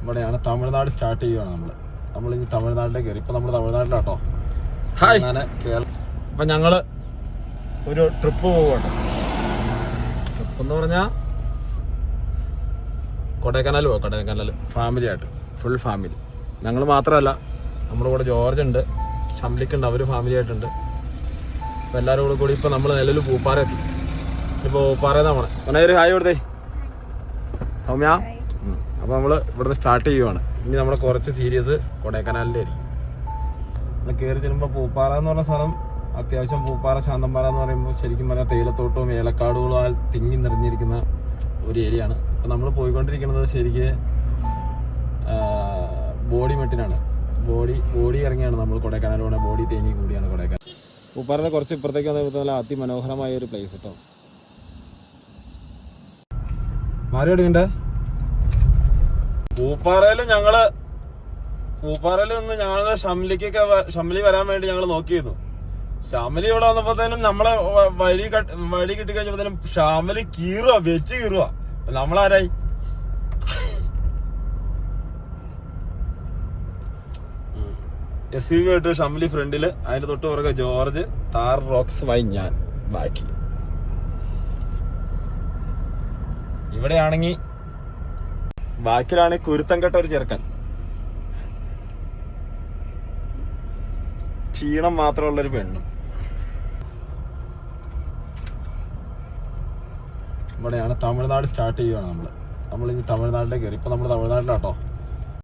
ഇവിടെയാണ് തമിഴ്നാട് സ്റ്റാർട്ട് ചെയ്യുകയാണ് നമ്മൾ നമ്മൾ ഇനി തമിഴ്നാട്ടിലേക്ക് കയറി. ഇപ്പൊ നമ്മൾ തമിഴ്നാട്ടിലാട്ടോ. ഹായ്. അങ്ങനെ കേരള അപ്പൊ ഞങ്ങൾ ഒരു ട്രിപ്പ് പോവുകയാണ്. ട്രിപ്പ് എന്ന് പറഞ്ഞാ കൊടൈക്കനാൽ പോവാം കൊടൈക്കനാൽ ഫാമിലി ആയിട്ട്. ഫുൾ ഫാമിലി ഞങ്ങൾ മാത്രമല്ല നമ്മുടെ കൂടെ ജോർജ് ഉണ്ട് ഷംലിക്കുണ്ട് അവർ ഫാമിലി ആയിട്ടുണ്ട്. അപ്പൊ എല്ലാവരും കൂടെ കൂടി ഇപ്പൊ നമ്മൾ നിലവിൽ പൂപ്പാറ എത്തി. ഇപ്പൊ പൂപ്പാറ നമ്മളെ അങ്ങനെ ഒരു ഹായ് കൊടുത്തേ. സൗമ്യ. ഉം. നമ്മൾ ഇവിടുന്ന് സ്റ്റാർട്ട് ചെയ്യുവാണ്. ഇനി നമ്മുടെ കുറച്ച് സീരീസ് കൊടൈക്കനാലിന്റെ ആയിരിക്കും. നമ്മൾ കയറി ചെല്ലുമ്പോൾ പൂപ്പാറ എന്ന് പറഞ്ഞ സ്ഥലം അത്യാവശ്യം പൂപ്പാറ ശാന്തമ്പാറ എന്ന് പറയുമ്പോൾ ശരിക്കും പറഞ്ഞാൽ തേയിലത്തോട്ടവും ഏലക്കാടുകളും തിങ്ങി നിറഞ്ഞിരിക്കുന്ന ഒരു ഏരിയ ആണ്. അപ്പോൾ നമ്മൾ പോയിക്കൊണ്ടിരിക്കുന്നത് ശരിക്ക് ബോഡി മെട്ടിനാണ്. ബോഡി ബോഡി ഇറങ്ങിയാണ് നമ്മൾ കൊടൈക്കനാൽ ബോഡി തേനി കൂടിയാണ് കൊടൈക്കനാൽ പൂപ്പാറയുടെ കുറച്ച് ഇപ്പുറത്തേക്ക് വന്നപ്പോൾ നല്ല അതിമനോഹരമായ ഒരു പ്ലേസ് കേട്ടോ മാറിയോടി നിന്റെ? പൂപ്പാറയിൽ ഞങ്ങൾ പൂപ്പാറയിൽ നിന്ന് ഞങ്ങൾ ഷംലിക്കൊക്കെ ഷംലി വരാൻ വേണ്ടി ഞങ്ങൾ നോക്കിയിരുന്നു. ഷാമലി ഇവിടെ വന്നപ്പോഴത്തേനും നമ്മളെ വഴി വഴി കിട്ടി കഴിഞ്ഞപ്പോഴത്തേനും ഷാമലി കീറുക വെച്ച് കീറുക നമ്മളാരായി? എസ് യു കേട്ട് ഷംലി ഫ്രണ്ടിൽ അതിന്റെ തൊട്ട് പുറകെ ജോർജ് താർ റോക്സുമായി ഞാൻ. ബാക്കി. ഇവിടെയാണെങ്കിൽ ബാക്കിലാണ് കുരുത്തം കെട്ട ഒരു ചെറുക്കൻ. ക്ഷീണം മാത്രമുള്ള ഒരു പെണ്ണും. ഇവിടെയാണ് തമിഴ്നാട് സ്റ്റാർട്ട് ചെയ്യുകയാണ് നമ്മൾ നമ്മൾ ഇനി തമിഴ്നാട്ടിലേക്ക് കയറി. ഇപ്പൊ നമ്മൾ തമിഴ്നാട്ടിലാട്ടോ.